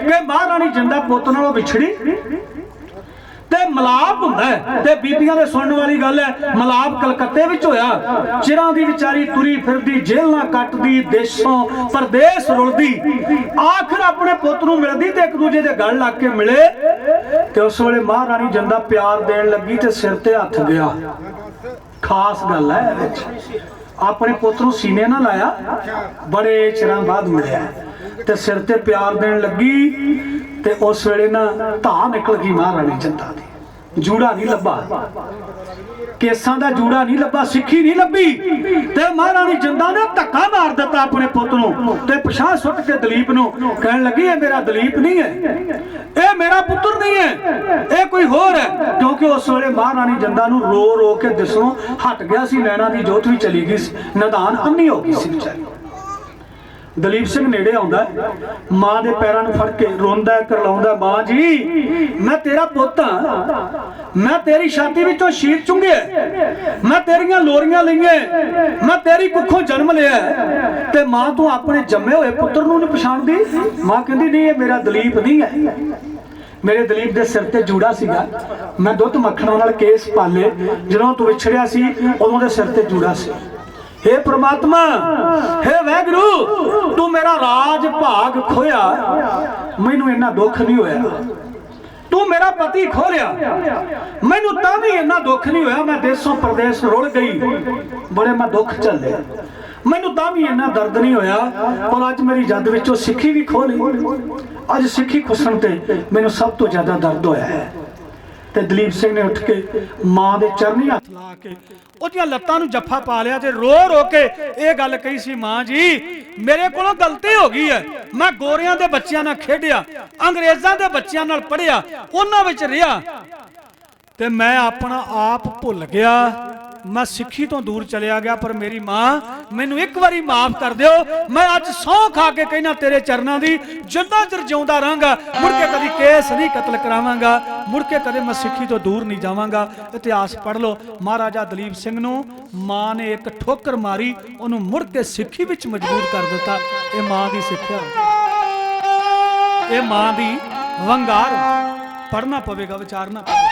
ਕਿ ਮਹਾਰਾਣੀ ਜਿੰਦਾ ਪੁੱਤ ਨਾਲੋਂ ਵਿਛੜੀ, ਤੇ ਮਲਾਪ ਹੁੰਦਾ ਤੇ ਬੀਬੀਆਂ ਦੇ ਸੁਣਨ ਵਾਲੀ ਗੱਲ ਹੈ, ਮਲਾਪ ਕਲਕੱਤੇ ਵਿੱਚ ਹੋਇਆ। ਚਿਰਾਂ ਦੀ ਵਿਚਾਰੀ ਤੁਰੀ ਫਿਰਦੀ, ਜੇਲ੍ਹਾਂ ਕੱਟਦੀ, ਦੇਸ਼ੋਂ ਪਰਦੇਸ ਰੁਲਦੀ। ਆਖਰ ਆਪਣੇ ਪੁੱਤ ਨੂੰ ਮਿਲਦੀ ਤੇ ਇੱਕ ਦੂਜੇ ਦੇ ਗਲ ਲੱਗ ਕੇ ਮਿਲੇ। ਤੇ ਉਸ ਵੇਲੇ ਮਹਾਰਾਣੀ ਜਿੰਦਾ ਪਿਆਰ ਦੇਣ ਲੱਗੀ ਤੇ ਸਿਰ ਤੇ ਹੱਥ ਗਿਆ। ਖਾਸ ਗੱਲ ਹੈ ਵਿੱਚ। ਆਪਣੇ ਪੁੱਤ ਨੂੰ ਸੀਨੇ ਨਾਲ ਲਾਇਆ, ਬੜੇ ਚਿਰਾਂ ਬਾਅਦ ਮਿਲਿਆ। ਤੇ ਸਿਰ ਤੇ ਪਿਆਰ ਦੇਣ ਲੱਗੀ ਤੇ ਉਸ ਵੇਲੇ ਨਾ ਧਾ ਨਿਕਲ ਗਈ ਮਹਾਰਾਣੀ ਚੰਦਾ ਦੀ। ਜੂੜਾ ਨਹੀਂ ਲੱਭਾ। ਕੇਸਾਂ ਦਾ ਜੂੜਾ ਨਹੀਂ ਲੱਭਾ, ਸਿੱਖੀ ਨਹੀਂ ਲੱਭੀ ਤੇ ਮਹਾਰਾਣੀ ਜਿੰਦਾ ਨੇ ਧੱਕਾ ਮਾਰ ਦਿੱਤਾ ਆਪਣੇ ਪੁੱਤ ਨੂੰ ਤੇ ਪਛਾਹ ਸੁੱਟ ਕੇ ਦਲੀਪ ਨੂੰ। ਕਹਿਣ ਲੱਗੀ, ਇਹ ਮੇਰਾ ਦਲੀਪ ਨਹੀਂ ਹੈ। ਇਹ ਮੇਰਾ ਪੁੱਤਰ ਨਹੀਂ ਹੈ। ਇਹ ਕੋਈ ਹੋਰ ਹੈ। ਕਿਉਂਕਿ ਉਸ ਵੇਲੇ ਮਹਾਰਾਣੀ ਜਿੰਦਾ ਨੂੰ ਰੋ ਰੋ ਕੇ ਦਿਸੋਂ ਹਟ ਗਿਆ ਸੀ, ਨੈਣਾ ਦੀ ਜੋਤ ਵੀ ਚਲੀ ਗਈ ਸੀ। ਨਦਾਨ ਅੰਨੀ ਹੋ ਗਈ ਸੀ ਵਿਚਾਰੀ। ਦਲੀਪ ਸਿੰਘ ਨੇੜੇ ਆਉਂਦਾ ਮਾਂ ਦੇ ਪੈਰਾਂ ਨੂੰ ਫੜ ਕੇ ਰੋਂਦਾ ਕਰਲਾਉਂਦਾ ਮਾਂ ਜੀ, ਮੈਂ ਤੇਰਾ ਪੁੱਤ ਹਾਂ। ਮੈਂ ਤੇਰੀ ਛਾਤੀ ਵਿੱਚੋਂ ਸ਼ੀਰ ਚੁੰਗੇ ਮੈਂ ਤੇਰੀਆਂ ਲੋਰੀਆਂ ਲਈਆਂ ਮੈਂ ਤੇਰੀ ਕੁੱਖੋਂ ਜਨਮ ਲਿਆ ਤੇ ਮਾਂ ਤੂੰ ਆਪਣੇ ਜੰਮੇ ਹੋਏ ਪੁੱਤਰ ਨੂੰ ਨਹੀਂ ਪਛਾਣਦੀ? ਮਾਂ ਕਹਿੰਦੀ, ਨਹੀਂ, ਇਹ ਮੇਰਾ ਦਲੀਪ ਨਹੀਂ ਹੈ। ਮੇਰੇ ਦਲੀਪ ਦੇ ਸਿਰ ਤੇ ਜੂੜਾ ਸੀਗਾ। ਮੈਂ ਦੁੱਧ ਮੱਖਣਾ ਨਾਲ ਕੇਸ ਪਾਲੇ। ਜਦੋਂ ਤੂੰ ਵਿਛੜਿਆ ਸੀ, ਉਦੋਂ ਦੇ ਸਿਰ ਤੇ ਜੂੜਾ ਸੀ। ਹੇ ਪ੍ਰਮਾਤਮਾ, ਹੇ ਵੈਗਰੂ, ਤੂੰ ਮੇਰਾ ਰਾਜ ਭਾਗ ਖੋਇਆ ਮੈਨੂੰ ਇੰਨਾ ਦੁੱਖ ਨਹੀਂ ਹੋਇਆ। ਤੂੰ ਮੇਰਾ ਪਤੀ ਖੋਲਿਆ। ਮੈਨੂੰ ਤਾਂ ਵੀ ਇੰਨਾ ਦੁੱਖ ਨਹੀਂ ਹੋਇਆ, ਮੈਂ ਦੇਸੋਂ ਪ੍ਰਦੇਸ ਰੁਲ ਗਈ। ਬੜੇ ਮੈਂ ਦੁੱਖ ਝੱਲੇ। ਮੈਨੂੰ ਤਾਂ ਵੀ ਇੰਨਾ ਦਰਦ ਨਹੀਂ ਹੋਇਆ, ਪਰ ਅੱਜ ਮੇਰੀ ਜਦ ਵਿੱਚੋਂ ਸਿੱਖੀ ਵੀ ਖੋ ਲਈ। ਅੱਜ ਸਿੱਖੀ ਖੁਸਣ ਤੇ ਮੈਨੂੰ ਸਭ ਤੋਂ ਜ਼ਿਆਦਾ ਦਰਦ ਹੋਇਆ ਹੈ। ਤੇ ਦਲੀਪ ਸਿੰਘ ਨੇ ਉੱਠ ਕੇ ਮਾਂ ਦੇ ਚਰਨੀ ਹੱਥ ਲਾ ਕੇ ਉਹਦੀਆਂ ਲੱਤਾਂ ਨੂੰ ਜੱਫਾ ਪਾ ਲਿਆ ਤੇ ਰੋ ਰੋ ਕੇ ਇਹ ਗੱਲ ਕਹੀ ਸੀ, ਮਾਂ ਜੀ, ਮੇਰੇ ਕੋਲੋਂ ਗਲਤੀ ਹੋ ਗਈ ਹੈ। ਮੈਂ ਗੋਰਿਆਂ ਦੇ ਬੱਚਿਆਂ ਨਾਲ ਖੇਡਿਆ, ਅੰਗਰੇਜ਼ਾਂ ਦੇ ਬੱਚਿਆਂ ਨਾਲ ਪੜਿਆ ਉਹਨਾਂ ਵਿੱਚ ਰਿਹਾ ਤੇ ਮੈਂ ਆਪਣਾ ਆਪ ਭੁੱਲ ਗਿਆ। ਮੈਂ ਸਿੱਖੀ ਤੋਂ ਦੂਰ ਚਲਿਆ ਗਿਆ, ਪਰ ਮੇਰੀ ਮਾਂ ਮੈਨੂੰ ਇੱਕ ਵਾਰੀ ਮਾਫ ਕਰ ਦਿਓ। ਮੈਂ ਅੱਜ ਸਹੁੰ ਖਾ ਕੇ ਕਹਿਣਾ ਤੇਰੇ ਚਰਨਾਂ ਦੀ ਜਿੰਦਾ ਚਿਰ ਜਿਉਂਦਾ ਰਹਾਂਗਾ, ਮੁੜ ਕੇ ਕਦੀ ਕੇਸ ਨਹੀਂ ਕਤਲ ਕਰਾਵਾਂਗਾ, ਮੁੜ ਕੇ ਕਦੇ ਮੈਂ ਸਿੱਖੀ ਤੋਂ ਦੂਰ ਨਹੀਂ ਜਾਵਾਂਗਾ। ਇਤਿਹਾਸ ਪੜ੍ਹ ਲਓ, ਮਹਾਰਾਜਾ ਦਲੀਪ ਸਿੰਘ ਨੂੰ ਮਾਂ ਨੇ ਇੱਕ ਠੋਕਰ ਮਾਰੀ, ਉਹਨੂੰ ਮੁੜ ਕੇ ਸਿੱਖੀ ਵਿੱਚ ਮਜਬੂਰ ਕਰ ਦਿੱਤਾ। ਇਹ ਮਾਂ ਦੀ ਸਿੱਖਿਆ। ਇਹ ਮਾਂ ਦੀ ਵੰਗਾਰ। ਪੜਨਾ ਪਵੇਗਾ, ਵਿਚਾਰਨਾ ਪਵੇਗਾ।